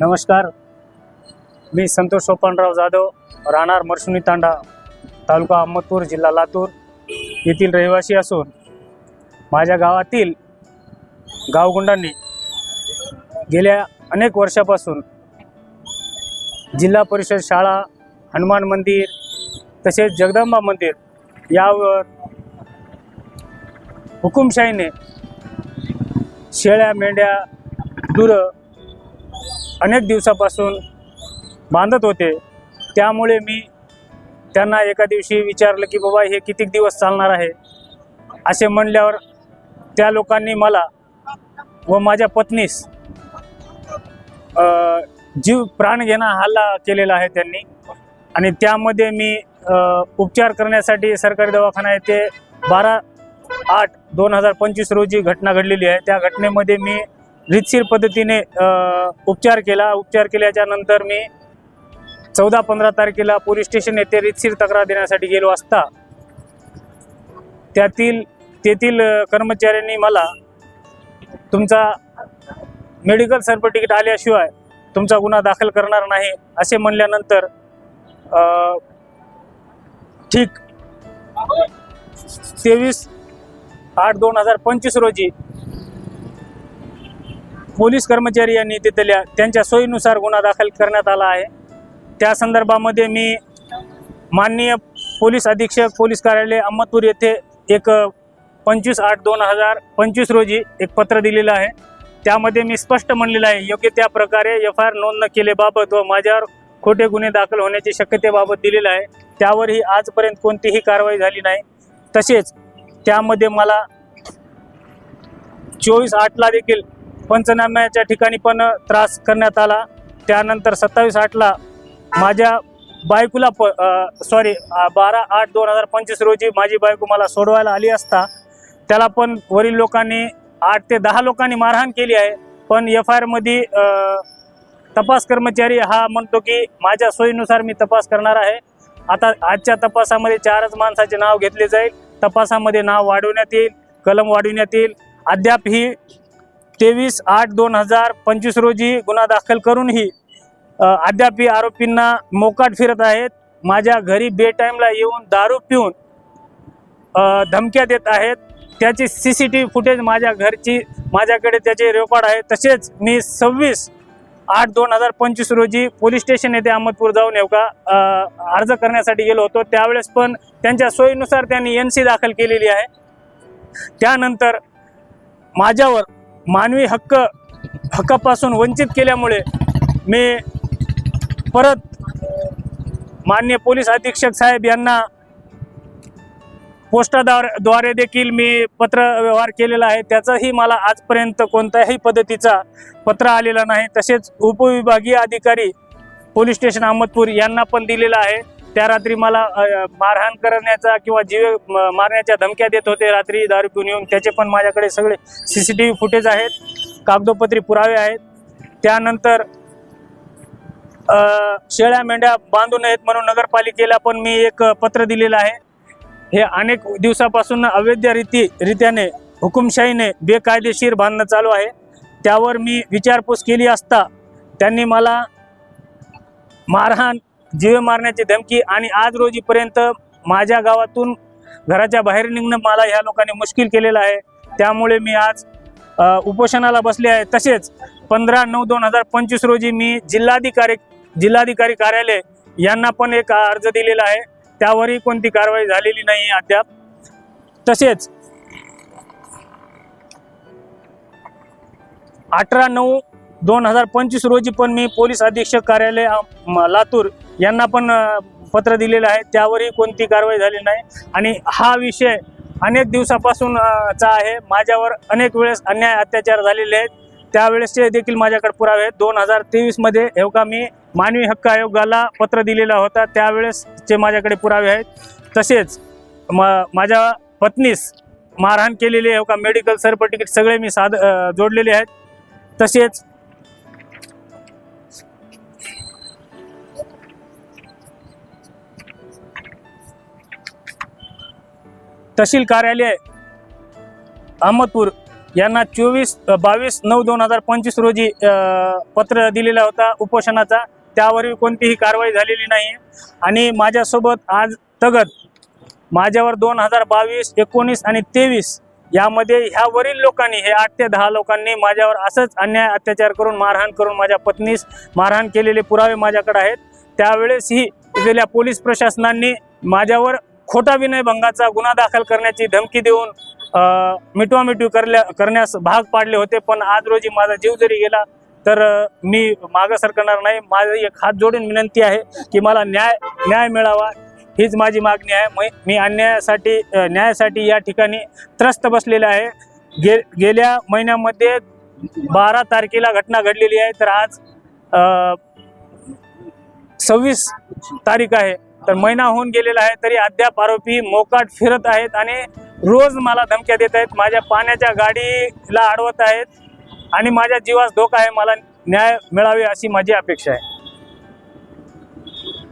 नमस्कार. मी संतोष सोपानराव जाधव राहणार मरसुनी तांडा तालुका अहमदपूर जिल्हा लातूर. येथील रहिवासी असून माझ्या गावातील गावगुंडांनी गेल्या अनेक वर्षापासून जिल्हा परिषद शाळा हनुमान मंदिर तसेच जगदंबा मंदिर यावर हुकुमशाहीने शेळ्या मेंढ्या दुरं अनेक दिवसापासून बांधत होते. त्यामुळे मी त्यांना एका दिवशी विचारलं की बाबा हे किती दिवस चालणार आहे? असे म्हणल्यावर त्या लोकांनी मला व माझ्या पत्नीस जीव प्राण घेणा हल्ला केलेला आहे त्यांनी. आणि त्यामध्ये मी उपचार करण्यासाठी सरकारी दवाखाना येथे बारा आठ दोन हजार पंचवीस रोजी घटना घडलेली आहे. त्या घटनेमध्ये मी रितशीर पद्धतीने उपचार केला. उपचार केल्याच्यानंतर मी चौदा पंधरा तारखेला पोलीस स्टेशन येथे रितशीर तक्रार देण्यासाठी गेलो असता त्यातील तेथील कर्मचाऱ्यांनी मला तुमचा मेडिकल सर्टिफिकेट आल्याशिवाय तुमचा गुन्हा दाखल करणार नाही असे म्हणल्यानंतर ठीक तेवीस आठ दोन हजार पंचवीस रोजी पोलीस कर्मचारी यांनी तिथल्या त्यांच्या सोयीनुसार गुन्हा दाखल करण्यात आला आहे. त्या संदर्भामध्ये मी माननीय पोलीस अधीक्षक पोलीस कार्यालय अहमदपूर येथे एक पंचवीस आठ दोन हजार पंचवीस रोजी एक पत्र दिलेलं आहे. त्यामध्ये मी स्पष्ट म्हणलेलं आहे योग्य त्या प्रकारे एफ आय आर नोंद न केलेबाबत व माझ्यावर खोटे गुन्हे दाखल होण्याची शक्यतेबाबत दिलेलं आहे. त्यावरही आजपर्यंत कोणतीही कारवाई झाली नाही. तसेच त्यामध्ये मला चोवीस आठला देखील पंचनाम्याच्या ठिकाणी पण त्रास करण्यात आला. त्यानंतर सत्तावीस आठला माझ्या बायकोला प सॉरी बारा आठ दोन हजार पंचवीस रोजी माझी बायको मला सोडवायला आली असता त्याला पण वरील लोकांनी आठ ते दहा लोकांनी मारहाण केली आहे. पण एफ आय आरमध्ये तपास कर्मचारी हा म्हणतो की माझ्या सोयीनुसार मी तपास करणार आहे. आता आजच्या तपासामध्ये चारच माणसाचे नाव घेतले जाईल. तपासामध्ये नाव वाढवण्यात येईल कलम वाढवण्यात येईल. अद्याप ही तेवीस आठ दोन हजार पंचवीस रोजी गुन्हा दाखल करूनही अ, अद्याप आरोपींना मोकाट फिरत आहेत. माझ्या घरी बेटाईमला येऊन दारू पिऊन धमक्या देत आहेत. त्याची C C T V footage माझ्या घरची माझ्याकडे त्याचे रेकॉर्ड आहे. तसेच मी सव्वीस आठ दोन हजार पंचवीस रोजी पोलीस स्टेशन येथे अहमदपूर जाऊन येऊ अर्ज करण्यासाठी गेलो होतो. त्यावेळेस पण त्यांच्या सोयीनुसार त्यांनी एन सी दाखल केलेली आहे. त्यानंतर माझ्यावर मानवी हक्क हक्कापासून वंचित केल्यामुळे मी परत मान्य पोलीस अधीक्षक साहेब यांना पोस्टाद्वारे देखील मी पत्र व्यवहार केलेला आहे. त्याचाही मला आजपर्यंत कोणत्याही पद्धतीचा पत्र आलेला नाही. तसेच उपविभागीय अधिकारी पोलीस स्टेशन अहमदपूर यांना पण दिलेला आहे. त्या रात्री मला मारहाण करण्याचा किंवा जीव म- मारण्याच्या धमक्या देत होते. रात्री दारू पिऊन येऊन त्याचे पण माझ्याकडे सगळे C C T V footage आहेत. कागदोपत्री पुरावे आहेत. त्यानंतर शेळ्या मेंढ्या बांधू नयेत म्हणून नगरपालिकेला पण मी एक पत्र दिलेलं आहे. हे अनेक दिवसापासून अवैध रीती रित्याने हुकुमशाहीने बेकायदेशीर बांधणं चालू आहे. त्यावर मी विचारपूस केली असता त्यांनी मला मारहाण जीवे मारण्याची धमकी आणि आज रोजीपर्यंत माझ्या गावातून घराच्या बाहेर निघणं मला ह्या लोकांनी मुश्किल केलेलं आहे. त्यामुळे मी आज उपोषणाला बसले आहे. तसेच पंधरा नऊ दोन हजार पंचवीस रोजी मी जिल्हाधिकारी जिल्हाधिकारी कार्यालय यांना पण एक अर्ज दिलेला आहे. त्यावरही कोणती कारवाई झालेली नाही अद्याप. तसेच अठरा नऊ दोन हजार पंचवीस रोजी पण मी पोलीस अधीक्षक कार्यालय म, लातूर यांना पण पत्र दिलेलं आहे त्यावरही कोणती कारवाई झाली नाही. आणि हा विषय अनेक दिवसापासून चा आहे. माझ्यावर अनेक वेळेस अन्याय अत्याचार झालेले आहेत. त्यावेळेसचे देखील माझ्याकडे पुरावे आहेत. दोन हजार तेवीसमध्ये एवका मी मानवी हक्क आयोगाला पत्र दिलेला होता. त्यावेळेसचे माझ्याकडे पुरावे आहेत. तसेच म माझ्या पत्नीस मारहाण केलेली आहे. का मेडिकल सर्टिफिकेट सगळे मी साध जोडलेले आहेत. तसेच तहसील कार्यालय अहमदपूर यांना चोवीस बावीस नऊ दोन हजार पंचवीस रोजी पत्र दिलेला होता उपोषणाचा. त्यावरही कोणतीही कारवाई झालेली नाही. आणि माझ्यासोबत आज तगत माझ्यावर दोन हजार बावीस एकोणीस आणि तेवीस यामध्ये ह्यावरील लोकांनी हे आठ ते दहा लोकांनी माझ्यावर असंच अन्याय अत्याचार करून मारहाण करून माझ्या पत्नीस मारहाण केलेले पुरावे माझ्याकडे आहेत. त्यावेळेसही गेल्या पोलीस प्रशासनाने माझ्यावर खोटा विनयभंगाचा गुन्हा दाखल करण्याची धमकी देऊन मिटवामिटवी करल्या करण्यास भाग पाडले होते. पण आज रोजी माझा जीव जरी गेला तर मी मागं सरकणार नाही. माझी एक हात जोडून विनंती आहे की मला न्याय न्याय मिळावा. हीच माझी मागणी आहे. मै- मी अन्यायासाठी न्यायासाठी या ठिकाणी त्रस्त बसलेले आहे. गे गेल्या महिन्यामध्ये बारा तारखेला घटना घडलेली आहे. तर आज सव्वीस तारीख आहे. तर महिना होऊन गेलेला आहे तरी अद्याप आरोपी मोकाट फिरत आहेत आणि रोज मला धमक्या देत आहेत. माझ्या पाण्याच्या गाडीला अडवत आहेत आणि माझ्या जीवास धोका आहे. मला न्याय मिळावे अशी माझी अपेक्षा आहे.